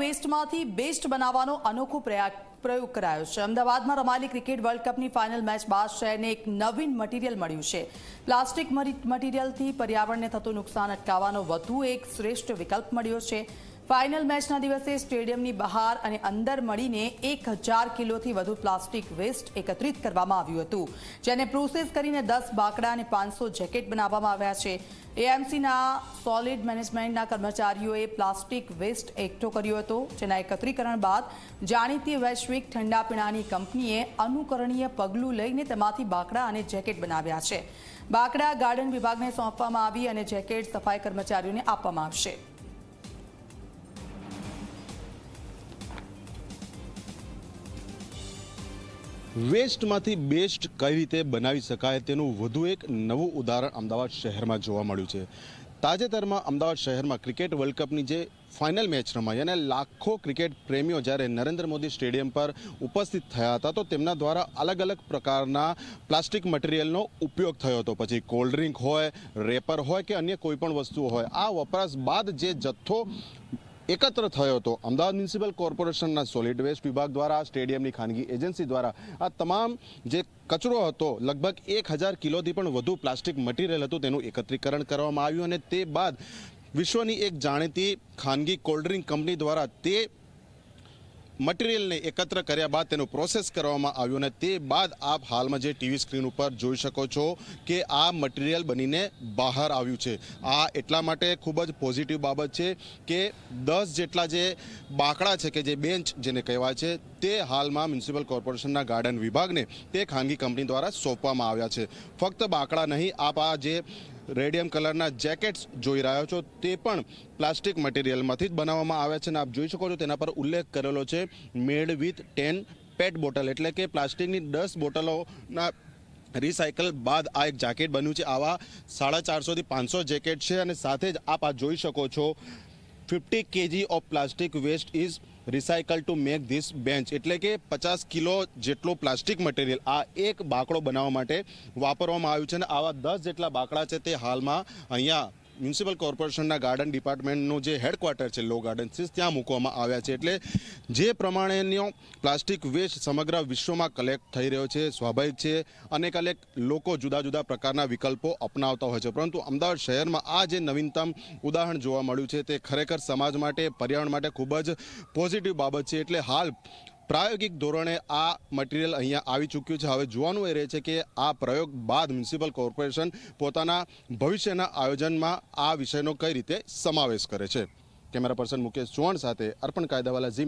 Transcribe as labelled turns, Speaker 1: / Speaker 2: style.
Speaker 1: વેસ્ટમાંથી best બનાવવાનો અનોખો પ્રયા- પ્રયોગ કરાયો છે. અમદાવાદમાં રમાયેલી ક્રિકેટ વર્લ્ડ કપની ફાઇનલ મેચ બાદ શહેરને એક નવીન મટીરિયલ મળ્યું છે. પ્લાસ્ટિક મટીરિયલથી પર્યાવરણને થતું નુકસાન અટકાવવાનો વધુ એક શ્રેષ્ઠ વિકલ્પ મળ્યો છે. ફાઇનલ મેચના દિવસે સ્ટેડિયમની બહાર અને અંદર મળીને એક હજાર કિલોથી વધુ પ્લાસ્ટિક વેસ્ટ એકત્રિત કરવામાં આવ્યું હતું, જેને પ્રોસેસ કરીને દસ બાકડા અને પાંચસો જેકેટ બનાવવામાં આવ્યા છે. એએમસીના સોલિડ મેનેજમેન્ટના કર્મચારીઓએ પ્લાસ્ટિક વેસ્ટ એકઠો કર્યો હતો, જેના એકત્રીકરણ બાદ જાણીતી વૈશ્વિક ઠંડા પીણાની કંપનીએ અનુકરણીય પગલું લઈને તેમાંથી બાકડા અને જેકેટ બનાવ્યા છે. બાકડા ગાર્ડન વિભાગને સોંપવામાં આવી અને જેકેટ સફાઈ કર્મચારીઓને આપવામાં આવશે.
Speaker 2: વેસ્ટમાંથી બેસ્ટ કઈ રીતે બનાવી શકાય તેનું વધુ એક નવું ઉદાહરણ અમદાવાદ શહેરમાં જોવા મળ્યું છે. તાજેતરમાં અમદાવાદ શહેરમાં ક્રિકેટ વર્લ્ડ કપની જે ફાઇનલ મેચ રમાઈ અને લાખો ક્રિકેટ પ્રેમીઓ જ્યારે નરેન્દ્ર મોદી સ્ટેડિયમ પર ઉપસ્થિત થયા હતા, તો તેમના દ્વારા અલગ અલગ પ્રકારના પ્લાસ્ટિક મટીરિયલનો ઉપયોગ થયો હતો. પછી કોલ્ડ ડ્રિંક હોય, રેપર હોય કે અન્ય કોઈપણ વસ્તુઓ હોય, આ વપરાશ બાદ જે જથ્થો એકત્ર થયો હતો. અમદાવાદ મ્યુનિસિપલ કોર્પોરેશનના સોલિડ વેસ્ટ વિભાગ દ્વારા, સ્ટેડિયમની ખાનગી એજન્સી દ્વારા આ તમામ જે કચરો હતો, લગભગ એક હજાર કિલોથી પણ વધુ પ્લાસ્ટિક મટીરિયલ હતું, તેનું એકત્રીકરણ કરવામાં આવ્યું અને તે બાદ વિશ્વની એક જાણીતી ખાનગી કોલ્ડ ડ્રિંક કંપની દ્વારા તે મટીરિયલને એકત્ર કર્યા બાદ તેનું પ્રોસેસ કરવામાં આવ્યું અને તે બાદ આપ હાલમાં જે ટીવી સ્ક્રીન ઉપર જોઈ શકો છો કે આ મટીરિયલ બનીને બહાર આવ્યું છે. આ એટલા માટે ખૂબ જ પોઝિટિવ બાબત છે કે દસ જેટલા જે બાકડા છે કે જે બેન્ચ જેને કહેવાય છે, તે હાલમાં મ્યુનિસિપલ કોર્પોરેશનના ગાર્ડન વિભાગને તે ખાનગી કંપની દ્વારા સોંપવામાં આવ્યા છે. ફક્ત બાકડા નહીં, આપ આ જે રેડિયમ કલરના જેકેટ્સ જોઈ રહ્યો છો. તે પણ પ્લાસ્ટિક મટીરિયલમાંથી જ બનાવવામાં આવ્યા છે અને આપ જોઈ શકો છો તેના પર ઉલ્લેખ કરેલો છે, made with ten PET bottle એટલે કે પ્લાસ્ટિકની દસ બોટલોના રિસાયકલ બાદ આ એક જેકેટ બન્યું છે. આવા સાડા ચારસોથી પાંચસો જેકેટ છે અને સાથે જ આપ આ જોઈ શકો છો. Fifty KG of plastic waste is recycle to make this bench એટલે કે પચાસ કિલો જેટલો પ્લાસ્ટિક મટીરિયલ આ એક બાકડો બનાવવા માટે વાપરવામાં આવ્યું છે અને આવા દસ જેટલા બાકડા છે તે હાલમાં અહીંયા મ્યુનિસિપલ કોર્પોરેશનના ગાર્ડન ડિપાર્ટમેન્ટનું જે હેડક્વાર્ટર છે, લો ગાર્ડન છે ત્યાં મૂકવામાં આવ્યા છે. એટલે જે પ્રમાણેનો પ્લાસ્ટિક વેસ્ટ સમગ્ર વિશ્વમાં કલેક્ટ થઈ રહ્યો છે, સ્વાભાવિક છે. અનેક અનેક લોકો જુદા જુદા પ્રકારના વિકલ્પો અપનાવતા હોય છે. પરંતુ અમદાવાદ શહેરમાં આ જે નવીનતમ ઉદાહરણ જોવા મળ્યું છે, તે ખરેખર સમાજ માટે, પર્યાવરણ માટે ખૂબ જ પોઝિટિવ બાબત છે. એટલે હાલ પ્રાયોગિક ધોરણે આ મટીરિયલ અહીંયા આવી ચૂક્યું છે. હવે જોવાનું એ રહે છે કે આ પ્રયોગ બાદ મ્યુનિસિપલ કોર્પોરેશન પોતાના ભવિષ્યના આયોજનમાં આ વિષયનો કઈ રીતે સમાવેશ કરે છે. કેમેરા પર્સન મુકેશ ચૌહાણ સાથે અર્પણ કાયદાવાલા ઝી